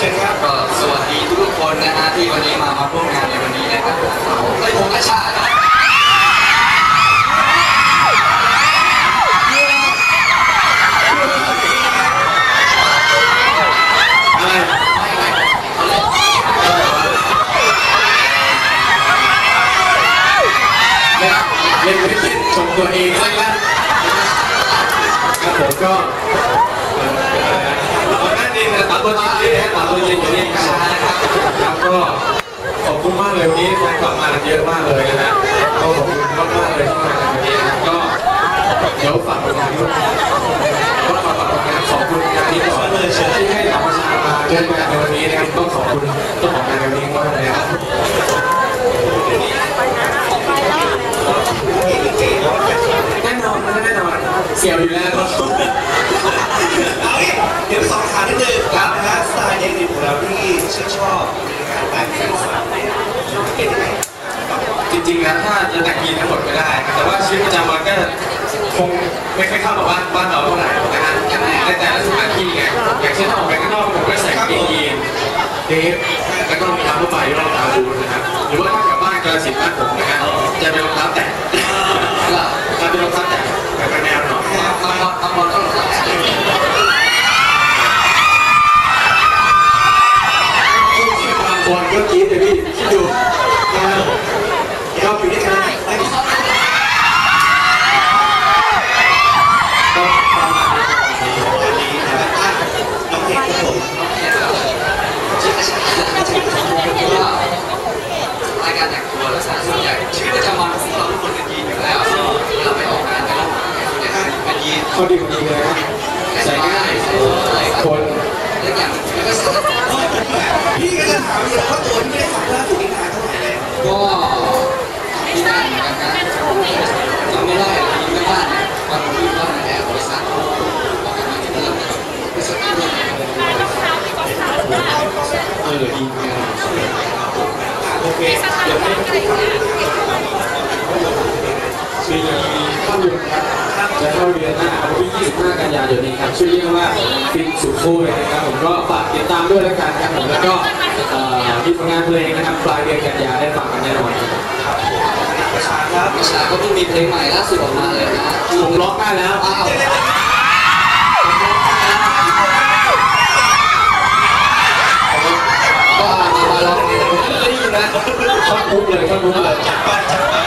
ชิญครับสวัสดีทุกคนนะฮะที่วันนี้มามาร่วมงานในวันนี้นะครับผมไอ้ผมกระชากนะเล่นไม่นชมตัวเองใช่ไหมครับผมก็ ตามตัวจริงเลยนะตามตัวจริงอยู่นี่ครับครับก็ขอบคุณมากเลยวันนี้แฟนคลับมาเยอะมากเลยนะฮะก็ขอบคุณมากมากๆเลยที่มาวันนี้นะก็เดี๋ยวฝากผลงานด้วยก็ฝากผลงานขอบคุณงานนี้ก่อนเลยที่ให้ธรรมชาติมาเจอกันในวันนี้นะครับต้องขอบคุณเจ้าของงานในวันนี้มากเลยครับแน่นอนแน่นอนเสียวอยู่แล้ว เอาอีกเดี๋ยวสอบถามนิดนึงครับนะฮะสไตล์เด็กดิบของเราที่ชื่นชอบในการแต่งเพลงสากลเนี่ยเป็นยังไงจริงๆนะถ้าจะแต่งยีนทั้งหมดก็ได้ แต่ว่าชีวิตประจำวันก็คงไม่ค่อยเข้ากับบ้านบ้านเราเท่าไหร่นะฮะในแต่ละสถานที่ไงอย่างเช่นถ้าออกไปข้างนอกผมก็ใส่กางเกงยีนเดฟแล้วก็รองเท้าผ้าใบรองเท้าบูทนะครับหรือว่าถ้ากลับบ้านกระสินบ้านผมนะฮะจะเป็นรองเท้าแตะก็จะเป็นรองเท้าแตะแบบแนวหน่อยบางบางบอลก็รองเท้าแตะ บางบอลก็กรี๊ดเลยพี่คิดดูนะครับเดี๋ยวอยู่ด้วยกันได้ไหมก็ประมาณนี้วันนี้นะฮะอะน้องเพลงครับผมรายการแต่ทัวลักษณะส่วนใหญ่ชีวิตประจำวันของเราคนเป็นยีนอยู่แล้วเราไปออกงานกันส่วนใหญ่เป็นยีนดีของดีเลยนะใส่ง่ายคน และอย่างแล้วก็สถานพี่ก็จะถามอยู่ว่าตัวที่ไม่ได้ฝังล่าสุดนี่นานเท่าไหร่แล้วก็มีงานเหมือนกันนะจำไม่ได้ไม่บ้านนที่บ้านแอร์บริษัทออกกันมาที่เดิมบริษัทที่เดิมเออดีงามโอเคเดี๋ยวให้มีภาพยนตร์ครับจะเข้าเดือนหน้าวันที่ายนนี้ครับชื่อเรื่องว่าฟินสุดคู่เลยนะครับผมก็ฝากติดตามด้วยแล้วกันครับผมแล้วก็เอ่อมีผลงานเพลงนะครับปลายเดือนกันยาได้ฟังกันแน่นอนครับประชาครับประชาก็เพิ่งมีเพลงใหม่ล่าสุดออกมาเลยนะผมร้องได้แล้วอ้าวก็มามาลองได้ยินนะชอบมุกเลยชอบมุกเลยเ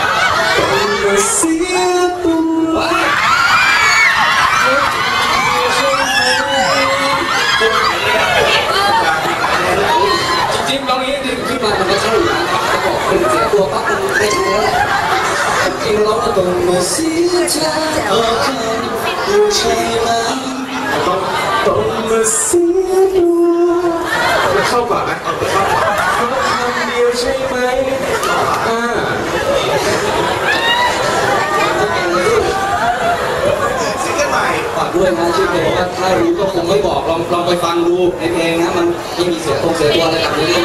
จริงร้องมาเสียใจเออคือใช่ไหมต้องต้องมาเสียตัวเข้าก่อนนะเข้าก่อนเพราะคำเดียวใช่ไหมอ่าซิงเกิลใหม่ฝากด้วยนะชื่อเพลงว่าถ้ารู้ก็คงไม่บอกลองลองไปฟังดูในเพลงนะมันไม่มีเสียงตรงเสียตัวอะไรแบบนี้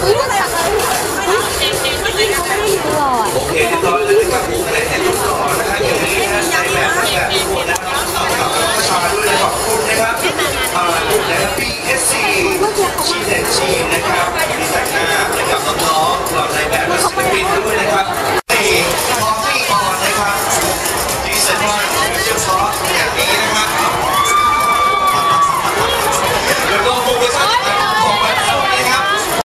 โอ